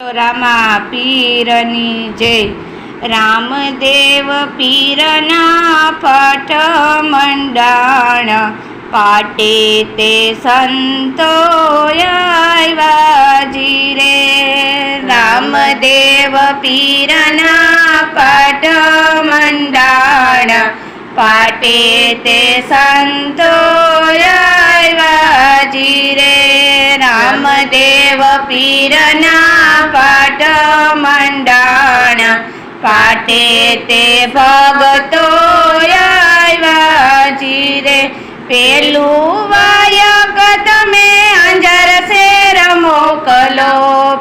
રામા પીરની જય. રામદેવ પીરના પટ મંડાણ પાટે તે સંતો આવ્યાજી રે. રામદેવ પીરના પટ મંડાણ પાટે તે સંતો રામદેવ પીરના પાટ મંડાણ પાટે તે ભગતો આવ્યાજી રે પેલું વાયક તમે અંજર શેર મોકલો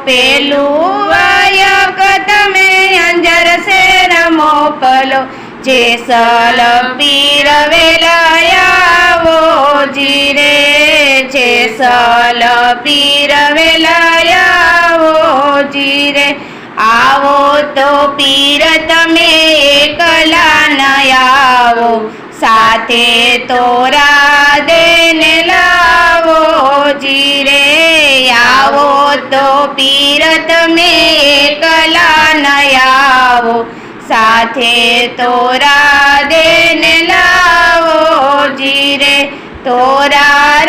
પેલું વાયક તમે અંજર શેર મોકલો જેસલ પીર વેલાયાવો જીરે જેસલ પીર વેલાયાવો જીરે. આવો તો પીર તમે એકલા નયાવો સાથે તોરા દેને લાવો જીરે. આવો તો પીર તમે એકલા ન આવો. સાથે તોરા દેને લાવો જીરે. તોરા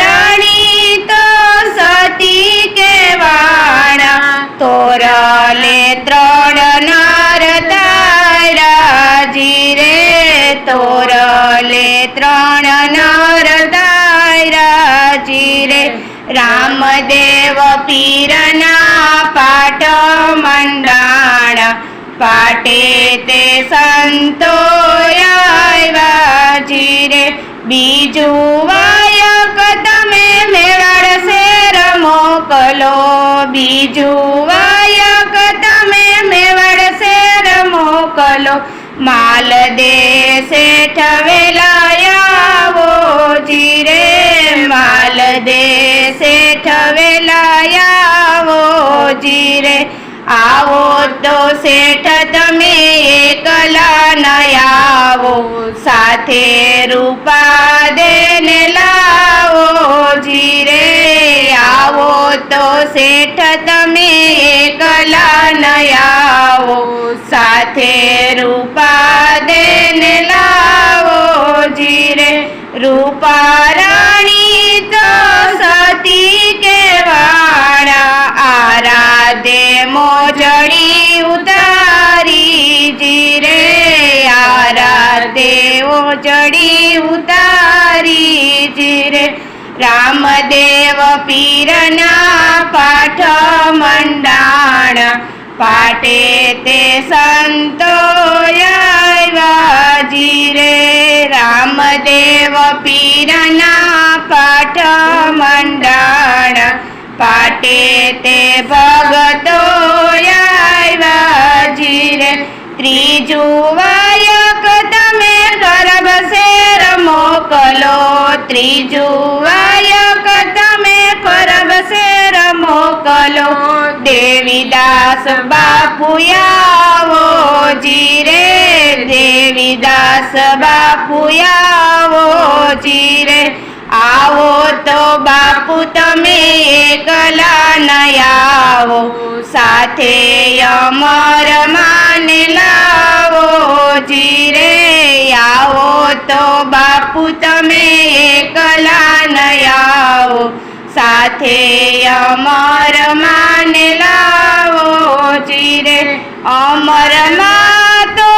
રામદેવ પીરના પાઠ મંડાણ પાટે તે સંતો જીરે બીજું વાયક તમે મેળાડ શેર મોકલો બીજું વાયક તમે મેવાડ શેર મોકલો માલ દે શેઠ વેલાયાવો જીરે. આવો તો શેઠ તમે એકલા નયાવો આવો. સાથે રૂપા દેને લાવો જીરે. આવો તો શેઠ તમે એકલા નયાવો આવો. સાથે રૂપા દેને લાવો જીરે. રૂપા ઓજડી ઉતારી જીરે. રામદેવ પીરના પાઠ મંડાણ. પાટે તે સંતો જીરે. રામદેવ પીરના પાઠ મંડાણ. પાટે તે મોકલો દેવીદાસ બાપુયાવો જીરે, દેવીદાસ બાપુયાવો જીરે. આવો તો બાપુ, તમે એકલા નયાવો સાથે અમર માને લાવો, જીરે. આવો તો બાપુ, તમે આવો સાથે અમર માને લાવો જીરે અમરમાં તો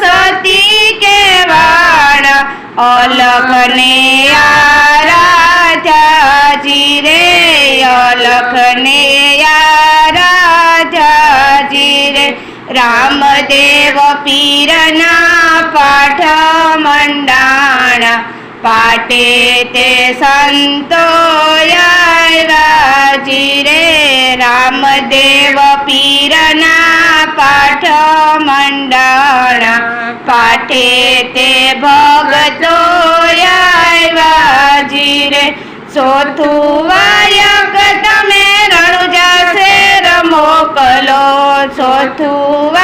સતી કેવાડા અલખને આરાધ્યા જીરે અલખને આરાધ્યા જીરે રામદેવ પીરના પાઠ મંડાણા. પાટે તે સંતો આવ્યા જીરે રામદેવ પીરના પાઠ મંડાણા પાઠે તે ભગતો જીરે ચોથું વાયક તમે રણુજા શેર મોકલો ચોથું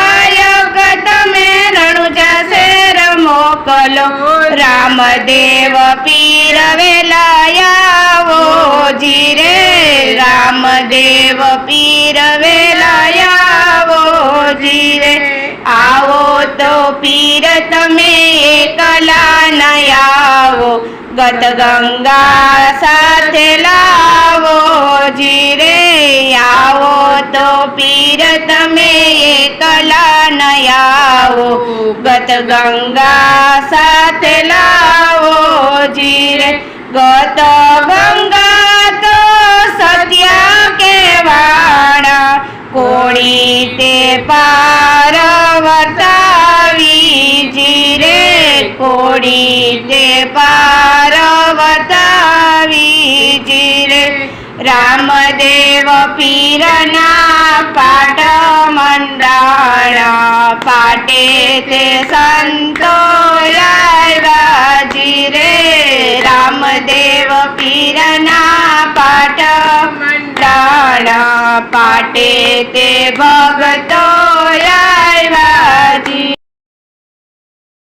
રા રામદેવ પીર વેલાયાવો, જીરે રામદેવ પીર વેલાયાવો, જીરે. આવો તો પીર તમે એકલા ન આવો ગત ગંગા સાથે લાવો, જીરે આવો તો પીર તમે એકલા નયાવો આવો. ગત ગંગા સાથે લાવો, જીરે ગત ગંગા તો સત્યા કેવાણા કોણી તે પાર વર્તાવી, જીરે કોણી તે પાર રે રામદેવ પીરના પાટ મંડાણા પાટે તે સંતો લાલવાજી રે રામદેવ પીરના પાટ મંડાણા પાટે તે ભગતો લાલવાજી